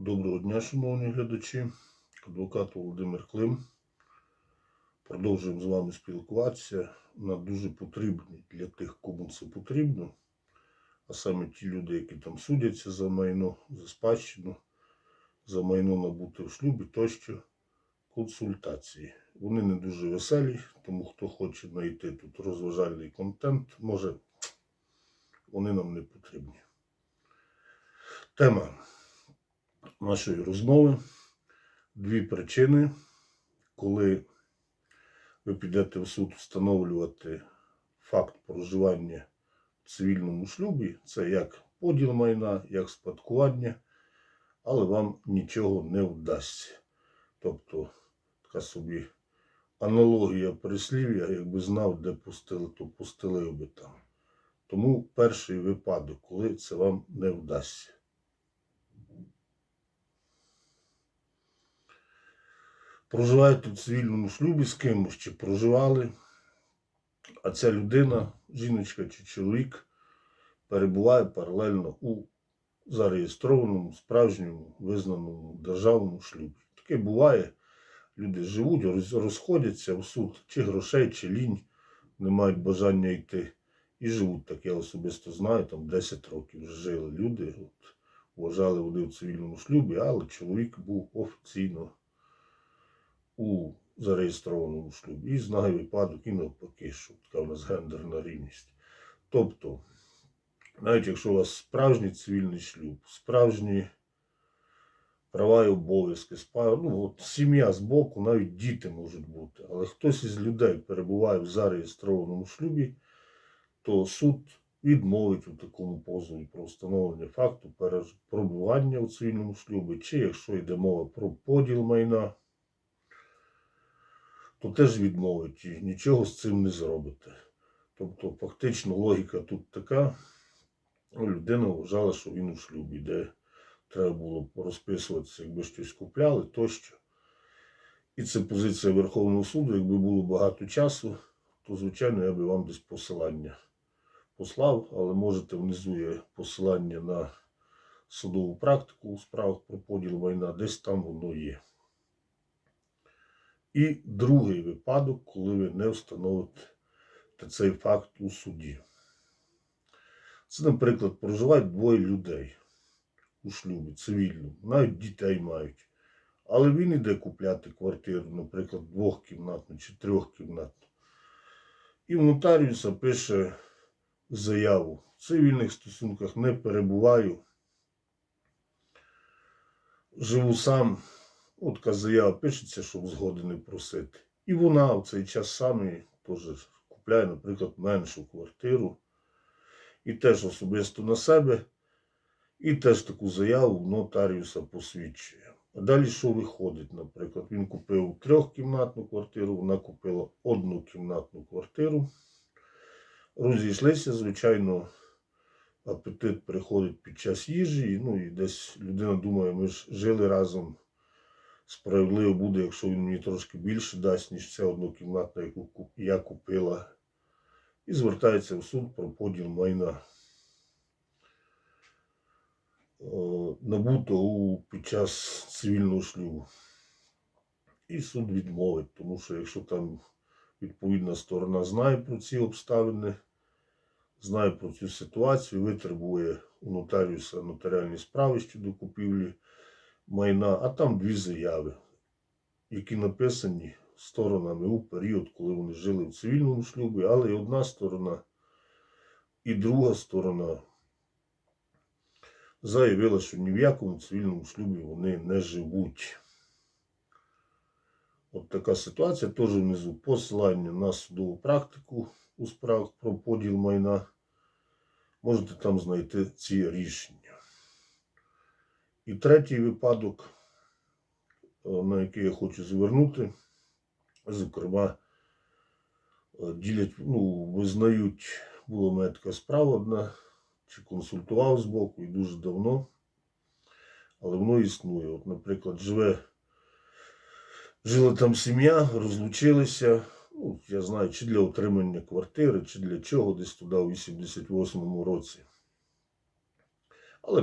Доброго дня, шановні глядачі. Адвокат Володимир Клим. Продовжуємо з вами спілкуватися на дуже потрібні для тих, кому це потрібно. А саме ті люди, які там судяться за майно, за спадщину, за майно набуте в шлюбі тощо консультації. Вони не дуже веселі, тому хто хоче знайти тут розважальний контент, може, вони нам не потрібні. Тема нашої розмови дві причини, коли ви підете в суд встановлювати факт проживання в цивільному шлюбі, це як поділ майна, як спадкування, але вам нічого не вдасться. Тобто, така собі аналогія прислів'я, якби знав, де пустили, то пустили би там. Тому перший випадок, коли це вам не вдасться. Проживаєте в цивільному шлюбі з кимось чи проживали, а ця людина, жіночка чи чоловік, перебуває паралельно у зареєстрованому, справжньому, визнаному державному шлюбі. Таке буває. Люди живуть, розходяться в суд, чи грошей, чи лінь, не мають бажання йти. І живуть так. Я особисто знаю, там 10 років жили люди. От, вважали вони в цивільному шлюбі, але чоловік був офіційно у зареєстрованому шлюбі. І знаю випадок і навпаки, що така в нас гендерна рівність. Тобто, навіть якщо у вас справжній цивільний шлюб, справжні права і обов'язки, ну, от сім'я з боку, навіть діти можуть бути. Але хтось із людей перебуває в зареєстрованому шлюбі, то суд відмовить у такому позові про встановлення факту перебування у цивільному шлюбі, чи якщо йде мова про поділ майна, то теж відмовить і нічого з цим не зробите. Тобто, фактично, логіка тут така. Ну, людина вважала, що він у шлюбі, де треба було розписуватися, якби щось купляли тощо. І це позиція Верховного суду. Якби було багато часу, то, звичайно, я би вам десь посилання послав, але можете внизу є посилання на судову практику у справах про поділ майна, десь там воно є. І другий випадок, коли ви не встановите цей факт у суді. Це, наприклад, проживають двоє людей у шлюбі цивільному, навіть дітей мають. Але він іде купляти квартиру, наприклад, двохкімнатну чи трьохкімнатну. І в нотаріуса пише заяву. В цивільних стосунках не перебуваю. Живу сам. От така заява пишеться, щоб згоди не просити. І вона в цей час саме теж купляє, наприклад, меншу квартиру. І теж особисто на себе. І теж таку заяву нотаріуса посвідчує. А далі що виходить, наприклад, він купив трьохкімнатну квартиру, вона купила однокімнатну квартиру. Розійшлися, звичайно, апетит приходить під час їжі. Ну і десь людина думає, ми ж жили разом. Справедливо буде, якщо він мені трошки більше дасть, ніж ця однокімнатна, яку я купила. І звертається в суд про поділ майна. Е, Набуто під час цивільного шлюбу. І суд відмовить, тому що якщо там відповідна сторона знає про ці обставини, знає про цю ситуацію, витребує у нотаріуса нотаріальні справи щодо купівлі майна, а там дві заяви, які написані сторонами у період, коли вони жили в цивільному шлюбі, але і одна сторона, і друга сторона заявила, що ні в якому цивільному шлюбі вони не живуть. От така ситуація. Теж внизу посилання на судову практику у справах про поділ майна. Можете там знайти ці рішення. І третій випадок, е, на який я хочу звернути, зокрема, е, ділять, ну, визнають, була мене така справа одна, чи консультував з боку і дуже давно, але воно існує. От, наприклад, живе, жила там сім'я, розлучилися. Ну, я знаю, чи для отримання квартири, чи для чого, десь туди у 88-му році. Але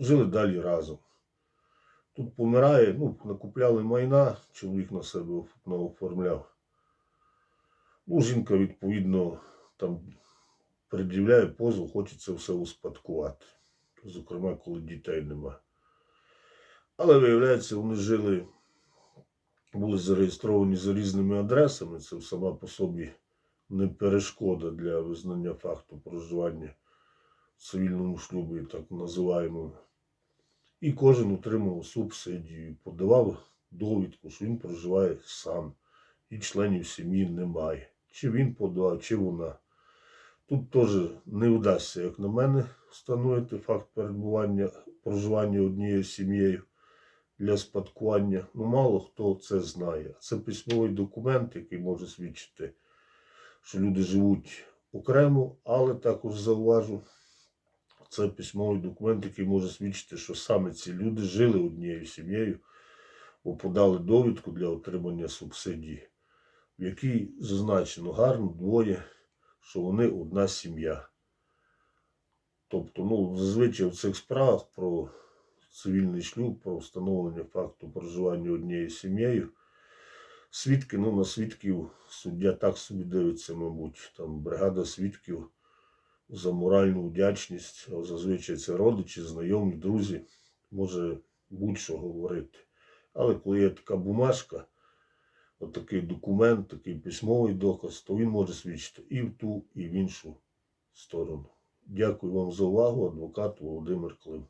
жили далі разом. Тут помирає, ну, накупляли майна, чоловік на себе оф- оформляв. Ну, жінка, відповідно, там пред'являє позов, хоче це все успадкувати. Зокрема, коли дітей нема. Але виявляється, вони жили, були зареєстровані за різними адресами. Це сама по собі не перешкода для визнання факту проживання в цивільному шлюбі, так називаємо. І кожен отримав субсидію, подавав довідку, що він проживає сам, і членів сім'ї немає. Чи він подавав, чи вона. Тут теж не вдасться, як на мене, встановити факт перебування проживання однією сім'єю для спадкування. Ну, мало хто це знає. Це письмовий документ, який може свідчити, що люди живуть окремо, але також зауважу, це письмовий документ, який може свідчити, що саме ці люди жили однією сім'єю, бо подали довідку для отримання субсидії, в якій зазначено гарно двоє, що вони одна сім'я. Тобто, ну, зазвичай в цих справах про цивільний шлюб, про встановлення факту проживання однією сім'єю, свідки, ну, на свідків суддя так собі дивиться, мабуть, там бригада свідків за моральну вдячність, зазвичай це родичі, знайомі, друзі, може будь-що говорити. Але коли є така бумажка, отакий документ, такий письмовий доказ, то він може свідчити і в ту, і в іншу сторону. Дякую вам за увагу, адвокат Володимир Клим.